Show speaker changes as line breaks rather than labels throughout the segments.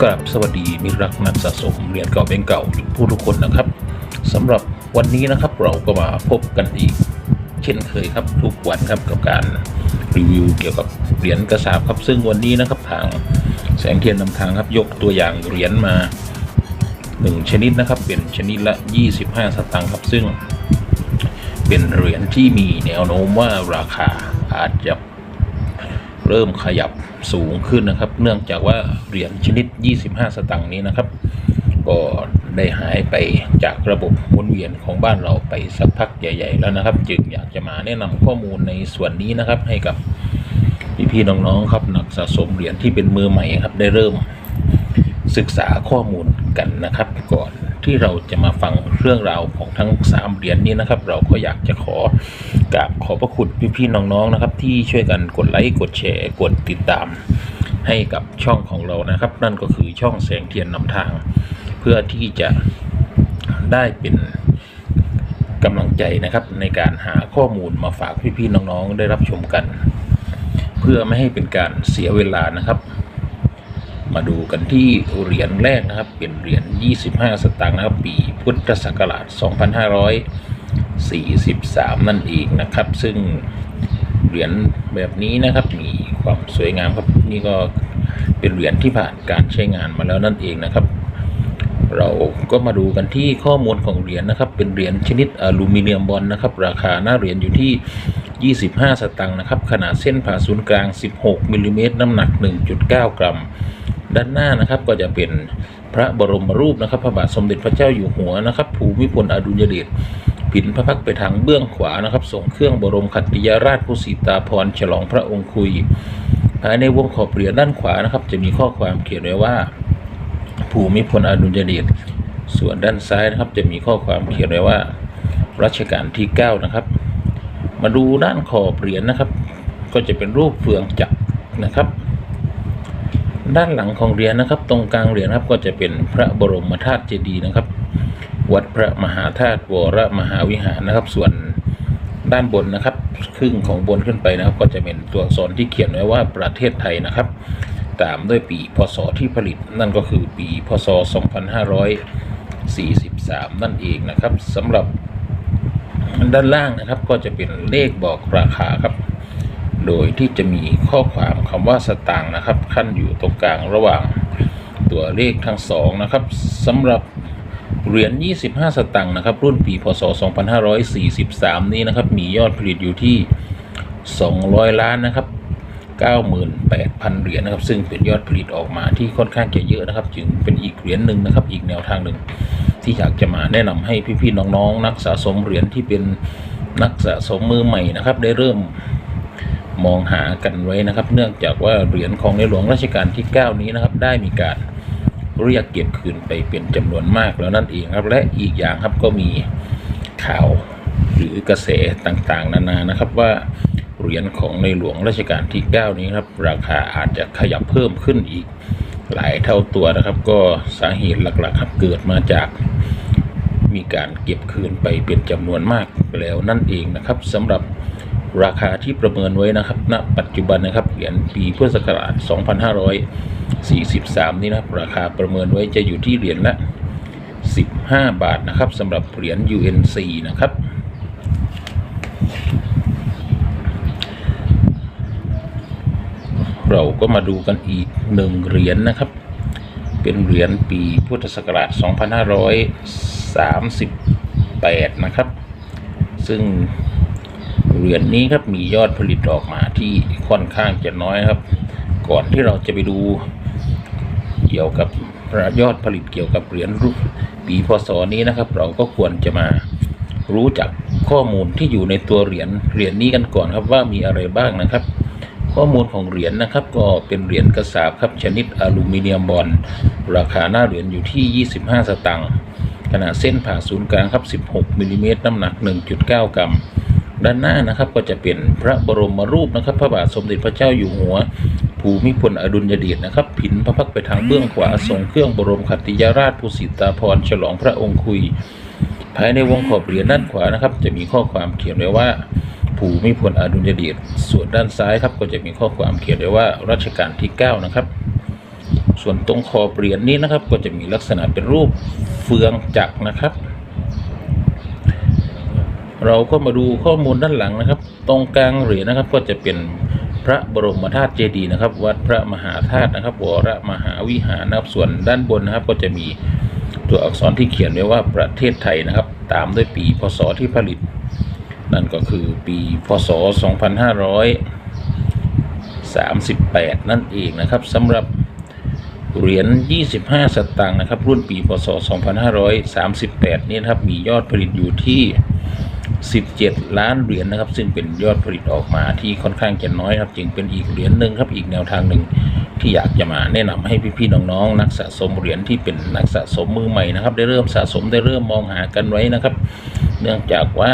กราบสวัสดีมิรักนักสะสมเหรียญเก่าแบงก์เก่าผู้ทุกคนนะครับสำหรับวันนี้นะครับเราก็มาพบกันอีก เช่นเคยครับทุกวันครับกับการรีวิวเกี่ยวกับเหรียญกระสาบครับ ซึ่งวันนี้นะครับทางแสงเทียนนำทางครับยกตัวอย่างเหรียญมาหนึ่งชนิดนะครับ เป็นชนิดละ 25 สตางค์ครับ ซึ่งเป็นเหรียญที่มีแนวโน้มว่าราคาอาจจะเริ่มขยับ สูงขึ้นนะครับ เนื่องจากว่าเหรียญชนิด 25 สตางค์นี้นะครับ ก็ได้หายไปจากระบบหมุนเวียนของบ้านเราไปสักพักใหญ่ ๆ แล้วนะครับ จึงอยากจะมาแนะนำข้อมูลในส่วนนี้นะครับ ให้กับพี่ๆน้องๆครับนักสะสมเหรียญที่เป็นมือใหม่ครับได้เริ่มศึกษาข้อมูลกันนะครับ ก่อน ที่เราจะมาฟังเรื่องราวของทั้ง 3เหรียญนนี้นะครับ เราก็อยากจะขอกราบขอบพระคุณพี่ๆน้องๆนะครับ ที่ช่วยกันกดไลค์กดแชร์กดติดตาม ให้กับช่องของเรานะครับ นั่นก็คือช่องแสงเทียนนำทาง เพื่อที่จะได้เป็นกำลังใจนะครับ ในการหาข้อมูลมาฝากพี่ๆน้องๆ ได้รับชมกัน เพื่อไม่ให้เป็นการเสียเวลานะครับ มาดูกันที่เหรียญแรกนะครับ เป็นเหรียญ 25 สตางค์นะครับ ปีพุทธศักราช 2543 นั่นเองนะครับ ซึ่งเหรียญแบบนี้นะครับมีความสวยงามครับนี่ก็เป็นเหรียญที่ผ่านการใช้งานมาแล้วนั่นเองนะครับ เราก็มาดูกันที่ข้อมูลของเหรียญนะครับ เป็นเหรียญชนิดอลูมิเนียมบอลนะครับ ราคาหน้าเหรียญอยู่ที่ 25 สตางค์นะครับ ขนาดเส้นผ่าศูนย์กลาง 16มิลลิเมตรน้ำหนัก 1.9 กรัม ด้านหน้านะครับก็จะเป็นพระบรมรูปนะครับ พระบาทสมเด็จพระเจ้าอยู่หัวนะครับ ภูมิพลอดุลยเดชผินพระพักตร์ไปทางเบื้องขวานะครับส่งเครื่องบรมคัตติยราชผู้สีตาพรฉลองพระองค์คุยภายในวงขอบเหรียญด้านขวานะครับ จะมีข้อความเขียนไว้ว่า ภูมิพลอดุลยเดชส่วนด้านซ้ายนะครับ จะมีข้อความเขียนไว้ว่ารัชกาลที่ 9 นะครับ มาดูด้านขอบเหรียญนะครับ ก็จะเป็นรูปเฟืองจักรนะครับ ด้านหลังของเหรียญนะครับ ตรงกลางเหรียญครับก็จะเป็นพระบรมธาตุเจดีย์นะครับ วัดพระมหาธาตุวรมหาวิหารนะครับ ส่วนด้านบนนะครับ ครึ่งของบนขึ้นไปนะครับ ก็จะเป็นตัวอักษรที่เขียนไว้ว่าประเทศไทยนะครับ ตามด้วยปีพศที่ผลิต นั่นก็คือปีพศ 2543 นั่นเองนะครับสำหรับด้านล่างนะครับก็จะเป็นเลขบอกราคาครับ โดยที่จะมีข้อความคำว่าสตางค์นะครับขั้นอยู่ตรงกลางระหว่างตัวเลขทั้งสองนะครับสำหรับเหรียญ 25 สตางค์นะครับ รุ่นปี พศ 2543 นี้นะครับ มียอดผลิตอยู่ที่ 200 ล้านนะครับ 98,000 เหรียญนะครับ ซึ่งเป็นยอดผลิตออกมาที่ค่อนข้างจะเยอะนะครับ จึงเป็นอีกเหรียญหนึ่งนะครับ อีกแนวทางหนึ่ง ที่อยากจะมาแนะนำให้พี่ๆน้องๆ นักสะสมเหรียญที่เป็นนักสะสมมือใหม่นะครับ ได้เริ่ม มองหากันไว้นะครับ เนื่องจากว่าเหรียญของในหลวงรัชกาลที่ 9 นี้นะครับ ได้มีการเรียกเก็บคืนไปเป็นจำนวนมากแล้วนั่นเองครับ และอีกอย่างครับก็มีข่าวหรือกระแสต่างๆ นานานะครับว่าเหรียญของในหลวงรัชกาลที่ 9 นี้ครับราคาอาจจะขยับเพิ่มขึ้นอีกหลายเท่าตัวนะครับ ก็สาเหตุหลักๆ ครับเกิดมาจากมีการเก็บคืนไปเป็นจำนวนมากแล้วนั่นเองนะครับสำหรับ ราคาที่ประเมินไว้นะครับณปัจจุบันนะครับเหรียญปีพุทธศักราช 2543 นี้นะครับ ราคาประเมินไว้จะอยู่ที่เหรียญละ 15 บาทนะครับสำหรับเหรียญ UNC นะครับเราก็มาดูกันอีกหนึ่งเหรียญนะครับ เป็นเหรียญปีพุทธศักราช 2538 นะครับ ซึ่ง เหรียญนี้ครับมียอดผลิตออกมาที่ค่อนข้างจะน้อยครับ ก่อนที่เราจะไปดูเกี่ยวกับยอดผลิตเกี่ยวกับเหรียญปีพศนี้นะครับ เราก็ควรจะมารู้จักข้อมูลที่อยู่ในตัวเหรียญเหรียญนี้กันก่อนครับว่ามีอะไรบ้างนะครับ ข้อมูลของเหรียญนะครับ ก็เป็นเหรียญกระสาบครับชนิดอลูมิเนียมบอลราคาหน้าเหรียญอยู่ที่ 25 สตางค์ขนาดเส้นผ่าศูนย์กลางครับ 16มิลลิเมตรน้ำหนัก 1.9 กรัม ด้านหน้านะครับ ก็จะเป็นพระบรมรูปนะครับ พระบาทสมเด็จพระเจ้าอยู่หัว ภูมิพลอดุลยเดชนะครับ ผินพระพักตร์ไปทางเบื้องขวาทรงเครื่องบรมคัตติยราชภูสิตาพรฉลองพระองค์คุย ภายในวงขอบเหรียญด้านขวานะครับ จะมีข้อความเขียนไว้ว่าภูมิพลอดุลยเดชส่วนด้านซ้ายครับก็จะมีข้อความเขียนไว้ว่ารัชกาลที่ 9 นะครับ ส่วนตรงขอบเหรียญนี้นะครับ ก็จะมีลักษณะเป็นรูปเฟืองจักรนะครับ เราก็มาดูข้อมูลด้านหลังนะครับ ตรงกลางเหรียญนะครับก็จะเป็นพระบรมธาตุเจดีย์นะครับ วัดพระมหาธาตุนะครับวรมหาวิหารนะครับส่วนด้านบนนะครับก็จะมีตัวอักษรที่เขียนไว้ว่าประเทศไทยนะครับ ตามด้วยปีพศที่ผลิต นั่นก็คือปีพศ 2538 นั่นเองนะครับสำหรับเหรียญ 25 สตางค์นะครับ รุ่นปีพศ 2538 นี้นะครับ มียอดผลิตอยู่ที่ 17 ล้านเหรียญนะครับ ซึ่งเป็นยอดผลิตออกมาที่ค่อนข้างจะน้อยครับ จึงเป็นอีกเหรียญหนึ่งครับอีกแนวทางหนึ่งที่อยากจะมาแนะนำให้พี่ๆน้องๆ นักสะสมเหรียญที่เป็นนักสะสมมือใหม่นะครับ ได้เริ่มสะสมได้เริ่มมองหากันไว้นะครับ เนื่องจากว่า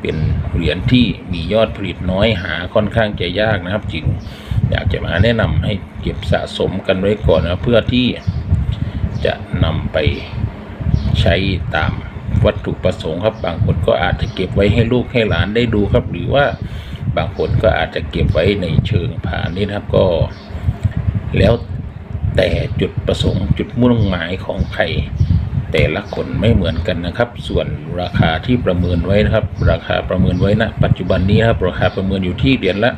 เป็นเหรียญที่มียอดผลิตน้อยหาค่อนข้างจะยากนะครับ จึงอยากจะมาแนะนำให้เก็บสะสมกันไว้ก่อนนะเพื่อที่จะนำไปใช้ตาม วัตถุประสงค์ครับ บางคนก็อาจจะเก็บไว้ให้ลูกให้หลานได้ดูครับ หรือว่าบางคนก็อาจจะเก็บไว้ในเชิงผานี้นะครับก็แล้วแต่จุดประสงค์จุดมุ่งหมายของใครแต่ละคนไม่เหมือนกันนะครับ ส่วนราคาที่ประเมินไว้นะครับ ราคาประเมินไว้ณปัจจุบันนี้นะครับราคาประเมินอยู่ที่เหรียญละ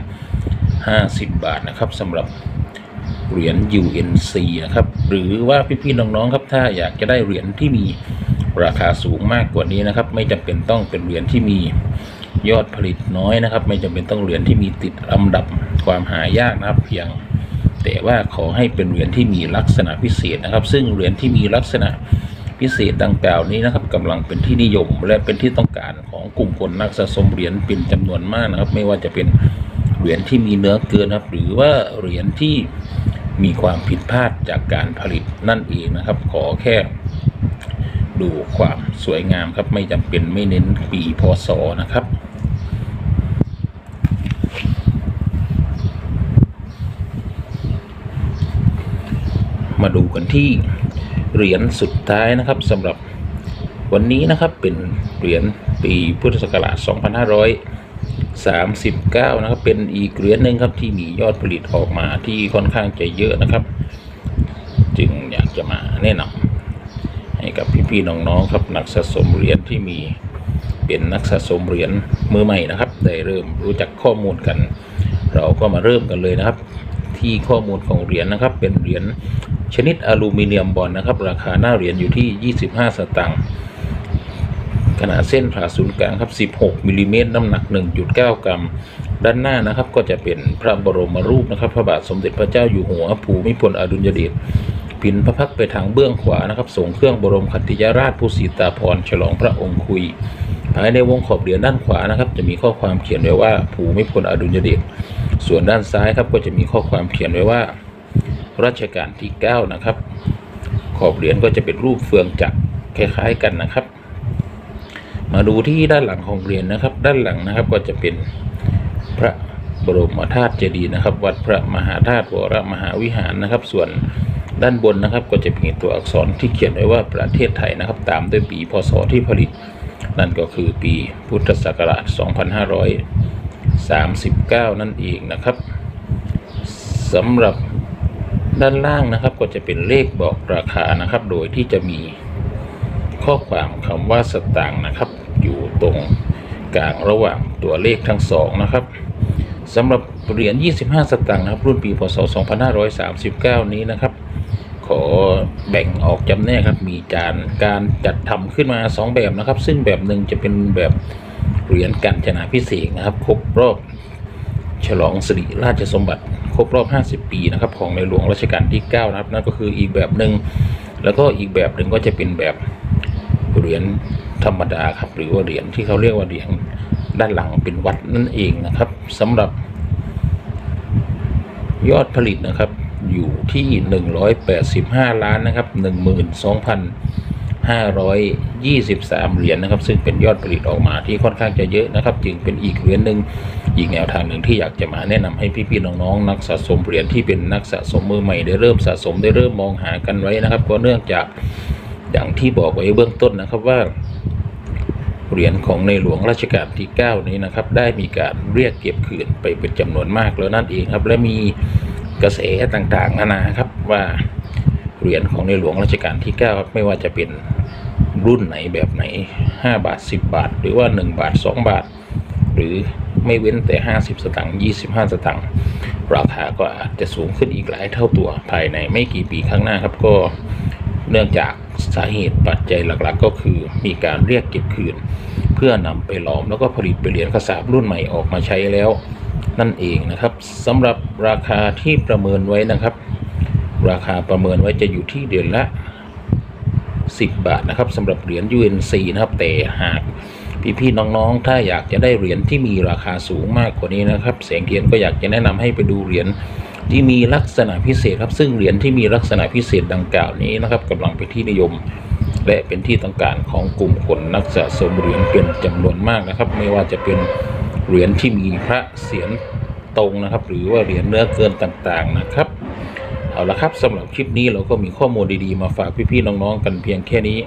50 บาทนะครับสำหรับเหรียญ UNC นะครับหรือว่าพี่ๆน้องๆครับถ้าอยากจะได้เหรียญที่มี ราคาสูงมากกว่านี้นะครับ ไม่จำเป็นต้องเป็นเหรียญที่มียอดผลิตน้อยนะครับ ไม่จำเป็นต้องเหรียญที่มีติดลำดับความหายากนะครับ เพียงแต่ว่าขอให้เป็นเหรียญที่มีลักษณะพิเศษนะครับ ซึ่งเหรียญที่มีลักษณะพิเศษดังกล่าวนี้นะครับกำลังเป็นที่นิยมและเป็นที่ต้องการของกลุ่มคนนักสะสมเหรียญเป็นจำนวนมากนะครับ ไม่ว่าจะเป็นเหรียญที่มีเนื้อเกินครับ หรือว่าเหรียญที่มีความผิดพลาดจากการผลิตนั่นเองนะครับ ขอแค่ ดูความสวยงามครับไม่จำเป็นไม่เน้นปีพศนะครับมาดูกันที่เหรียญสุดท้ายนะครับสำหรับวันนี้นะครับเป็นเหรียญปีพุทธศักราช 2539 นะครับ เป็นอีกเหรียญหนึ่งครับที่มียอดผลิตออกมาที่ค่อนข้างจะเยอะนะครับ จึงอยากจะมาแนะนำ ให้กับพี่ๆน้องๆครับนักสะสมเหรียญที่มีเป็นนักสะสมเหรียญมือใหม่นะครับ ได้เริ่มรู้จักข้อมูลกัน เราก็มาเริ่มกันเลยนะครับ ที่ข้อมูลของเหรียญนะครับ เป็นเหรียญชนิดอลูมิเนียมบอลนะครับ ราคาหน้าเหรียญอยู่ที่ 25 สตางค์ขนาดเส้นผ่าศูนย์กลางครับ 16มิลลิเมตรน้ำหนัก 1.9 กรัม ด้านหน้านะครับก็จะเป็นพระบรมรูปนะครับ พระบาทสมเด็จพระเจ้าอยู่หัวภูมิพลอดุลยเดช พินพระพักไปทางเบื้องขวานะครับส่งเครื่องบรมขัตติยราชผู้สีตาพรฉลองพระองค์คุย ภายในวงขอบเหรียญด้านขวานะครับ จะมีข้อความเขียนไว้ว่าภูมิพลอดุลยเดชส่วนด้านซ้ายครับก็จะมีข้อความเขียนไว้ว่ารัชกาลที่ 9 นะครับ ขอบเหรียญก็จะเป็นรูปเฟืองจักรคล้ายๆกันนะครับ มาดูที่ด้านหลังของเหรียญนะครับ ด้านหลังนะครับก็จะเป็นพระบรมธาตุเจดีย์นะครับ วัดพระมหาธาตุวรมหาวิหารนะครับ ส่วน ด้านบนนะครับก็จะเป็นตัวอักษรที่เขียนไว้ว่าประเทศไทยนะครับ ตามด้วยปีพศที่ผลิต นั่นก็คือปีพุทธศักราช 2539 นั่นเองนะครับสำหรับด้านล่างนะครับก็จะเป็นเลขบอกราคานะครับ โดยที่จะมีข้อความคำว่าสตางค์นะครับ อยู่ตรงกลางระหว่างตัวเลขทั้งสองนะครับสำหรับเหรียญ 25 สตางค์นะครับ รุ่นปี พศ 2539 นี้นะครับ ขอแบ่งออกจำแนกครับ มีจานการจัดทำขึ้นมา 2 แบบนะครับ ซึ่งแบบหนึ่งจะเป็นแบบเหรียญกันจนาพิเศษนะครับ ครบรอบฉลองสิริราชสมบัติ ครบรอบ 50 ปีนะครับ ของในหลวงรัชกาลที่ 9 นะครับนั่นก็คืออีกแบบหนึ่งแล้วก็อีกแบบหนึ่งก็จะเป็นแบบเหรียญธรรมดาครับ หรือว่าเหรียญที่เขาเรียกว่าเหรียญด้านหลังเป็นวัดนั่นเองนะครับสำหรับยอดผลิตนะครับ อยู่ที่ 185 ล้านนะครับ12,523 เหรียญนะครับ ซึ่งเป็นยอดผลิตออกมาที่ค่อนข้างจะเยอะนะครับ จึงเป็นอีกเหรียญหนึ่งอีกแนวทางหนึ่งที่อยากจะมาแนะนำให้พี่ๆน้องๆนักสะสมเหรียญที่เป็นนักสะสมมือใหม่ได้เริ่มสะสมได้เริ่มมองหากันไว้นะครับ ก็เนื่องจากอย่างที่บอกไว้เบื้องต้นนะครับว่าเหรียญของในหลวงรัชกาลที่ 9 นี้นะครับ ได้มีการเรียกเก็บคืนไปเป็นจำนวนมากแล้วนั่นเองครับ และมี กระแสต่างๆนานาครับว่าเหรียญของในหลวงรัชกาลที่ 9 ไม่ว่าจะเป็นรุ่นไหนแบบไหน 5 บาท 10 บาท หรือว่า 1 บาท 2 บาท หรือไม่เว้นแต่ 50 สตางค์25 สตางค์ราคาก็อาจจะสูงขึ้นอีกหลายเท่าตัวภายในไม่กี่ปีข้างหน้าครับก็เนื่องจากสาเหตุปัจจัยหลักๆ ก็คือมีการเรียกเก็บคืน เพื่อนำไปหลอมแล้วก็ผลิตเป็นเหรียญกระสาบรุ่นใหม่ออกมาใช้แล้ว นั่นเองนะครับสำหรับราคาที่ประเมินไว้นะครับ ราคาประเมินไว้จะอยู่ที่เดือนละ 10 บาทนะครับสำหรับเหรียญ UNC นะครับแต่หากพี่ๆน้องๆ ถ้าอยากจะได้เหรียญที่มีราคาสูงมากกว่านี้นะครับแสงเทียนก็อยากจะแนะนำให้ไปดูเหรียญที่มีลักษณะพิเศษครับ ซึ่งเหรียญที่มีลักษณะพิเศษดังกล่าวนี้นะครับกำลังเป็นที่นิยม และเป็นที่ต้องการของกลุ่มคนนักสะสมเหรียญเป็นจำนวนมากนะครับ ไม่ว่าจะเป็น เหรียญที่มีพระเสียรตรงนะครับ หรือว่าเหรียญเนื้อเกินต่างๆนะครับเอาละครับสำหรับคลิปนี้เราก็มีข้อมูลดีๆมาฝากพี่ๆน้องๆกันเพียงแค่นี้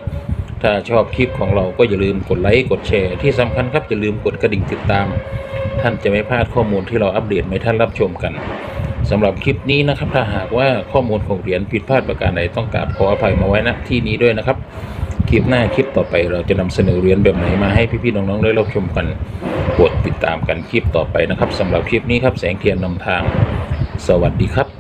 ถ้าชอบคลิปของเราก็อย่าลืมกดไลค์กดแชร์ที่สำคัญครับอย่าลืมกดกระดิ่งติดตาม ท่านจะไม่พลาดข้อมูลที่เราอัปเดตให้ท่านรับชมกันสำหรับคลิปนี้นะครับ ถ้าหากว่าข้อมูลของเหรียญผิดพลาดประการใดต้องกราบขออภัยมาไว้ณที่นี้ด้วยนะครับคลิปหน้าคลิปต่อไปเราจะนำเสนอเหรียญแบบไหนมาให้พี่ๆน้องๆได้รับชมกัน กดติดตามกันคลิปต่อไปนะครับสำหรับคลิปนี้ครับแสงเทียนนำทาง สวัสดีครับ